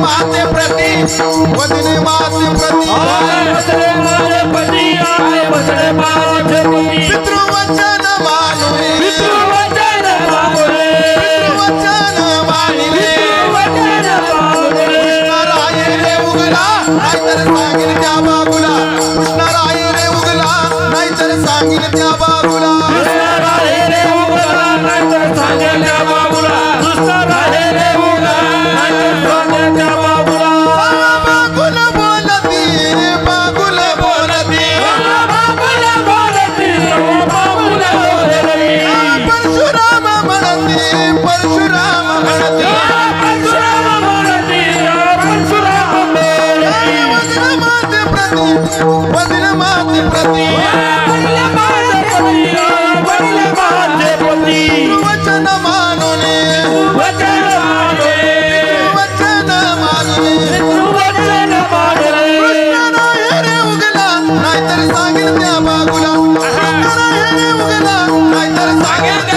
माते प्रति वदने माते प्रति वदने माते प्रति नाहीतर सांगील त्या बाबूला. कृष्णा रे उगला नाहीतर सांगील त्या बाबूला. वडील माझे पती वडील माझे पती वडील माझे पती वचन मानुले वचन मानुले वचन मानुले वचन मानुले कृष्णा हेरे उगला नाहीतर सांगेल त्या बागुला कृष्णा हेरे उगला नाहीतर सांगेल